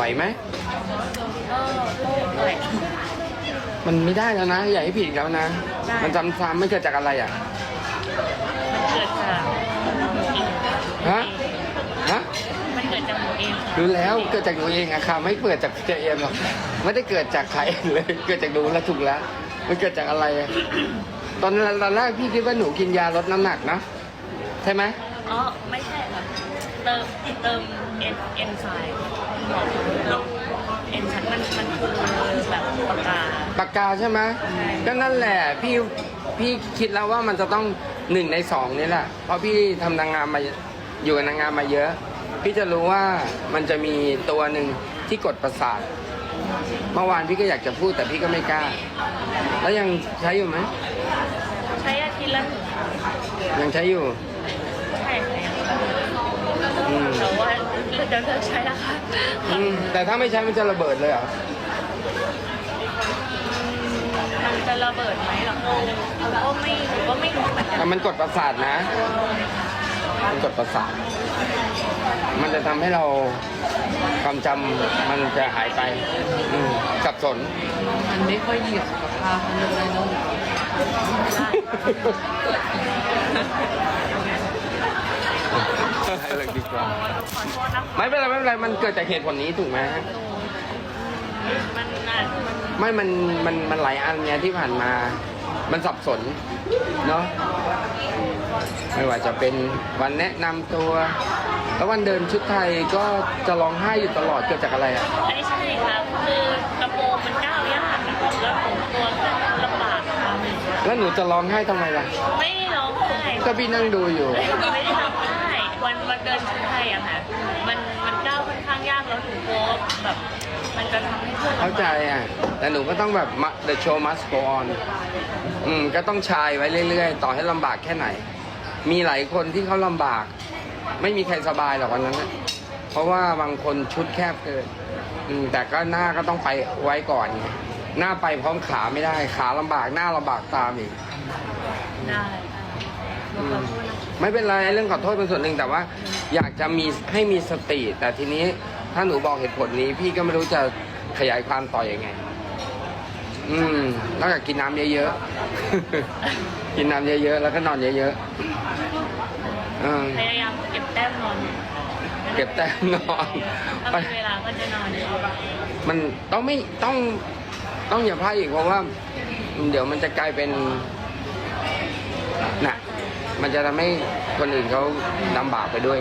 ไหวไหมก็โอ้ยมันไม่ได้แล้วนะ อย่าให้ผิดอีกแล้วนะได้มันซ้ำๆไม่เกิดจากอะไรอะมันเกิดจากหนูเองฮะฮะมันเกิดจากหนูเองรู้แล้วเกิดจากหนูเองอะค่ะ ไม่เกิดจากเจเอ็มหรอกไม่ได้เกิดจากใครเลยเกิดจากหนูแล้วถูกแล้วมันเกิดจากอะไรอะตอนตอนแรกพี่คิดว่าหนูกินยาลดน้ำหนักนะใช่ไหมอ๋อไม่ใช่แบบ เติมเติมเอ็นเอ็นไซม์แล้วเอ็นชั้นมันมันคือแบบปากกา ปากกาใช่ไหมใช่ก็นั่นแหละพี่พี่คิดแล้วว่ามันจะต้องหนึ่งในสองนี่แหละ เพราะพี่ทำนางงามมาอยู่กับนางงามมาเยอะ พี่จะรู้ว่ามันจะมีตัวหนึ่งที่กดประสาท เมื่อวานพี่ก็อยากจะพูดแต่พี่ก็ไม่กล้า แล้วยังใช้อยู่ไหม ใช้อาทิตย์ละหนึ่งครั้งยังใช้อยู่ ใช่ค่ะยัง อืม แต่ว่า เดี๋ยวเลิกใช้แล้วค่ะอืมแต่ถ้าไม่ใช้มันจะระเบิดเลยเหรอมันจะระเบิดไหมหรอก็ไม่ก็ไม่รู้เหมือนกันแต่มันกดประสาทนะ มันกดประสาท มันจะทำให้เราความจำมันจะหายไปอืมสับสน มันไม่ค่อยดีกับสุขภาพมันเลยเนอะให้ เลยดีกว่าขอโทษนะคะไม่เป็นไรไม่เป็นไรมันเกิดจากเหตุผลนี้ถูกไหมมันน่ะมันไม่มันมันมันหลายอันเนี่ยที่ผ่านมา มันสับสนเนาะไม่ว่าจะเป็นวันแนะนำตัว แล้ววันเดินชุดไทยก็จะร้องไห้อยู่ตลอดเกิดจากอะไรอะไม่ใช่ครับคือกระโปรงมันก้าวยากนะครับแล้วผมตัวก็ลำบากครับแล้วหนูจะร้องไห้ทำไมล่ะ ไม่ได้ร้องไห้ก็พี่นั่งดูอยู่ ไม่ได้ร้องไห้วันวัน เดินชุดไทยอะค่ะ มันมันก้าวค่อนข้างยากแล้วหนูกลัวแบบมันจะทำให้เพื่อนลำบกเข้าใจอะ แต่หนูก็ต้องแบบ ma- the show must go on อืม ก็ต้องชายไว้เรื่อยๆ ต่อให้ลำบากแค่ไหน มีหลายคนที่เขาลำบาก ไม่มีใครสบายหรอกวันนั้นนะเพราะว่าบางคนชุดแคบเกิน อืม แต่ก็หน้าก็ต้องไปไว้ก่อนไงหน้าไปพร้อมขาไม่ได้ ขาลำบาก หน้าลำบากตามอีก ได้หนูขอโทษนะคะ ไม่เป็นไรเรื่องขอโทษเป็นส่วนหนึ่งแต่ว่า อยากจะมีให้มีสติ แต่ทีนี้ถ้าหนูบอกเหตุผลนี้ พี่ก็ไม่รู้จะขยายความต่ออยังไง อืมนอกจากกินน้ำเยอะๆ กินน้ำเยอะๆแล้วก็นอนเยอะๆเออพยายามเก็บแต้มนอนเก็บแต้มนอนถ้ามีเวลาก็จะนอนมันต้องไม่ต้องต้องอย่าพลาดอีกเพราะว่า เดี๋ยวมันจะกลายเป็นน่ะ มันจะทำให้คนอื่นเขาลำบากไปด้วย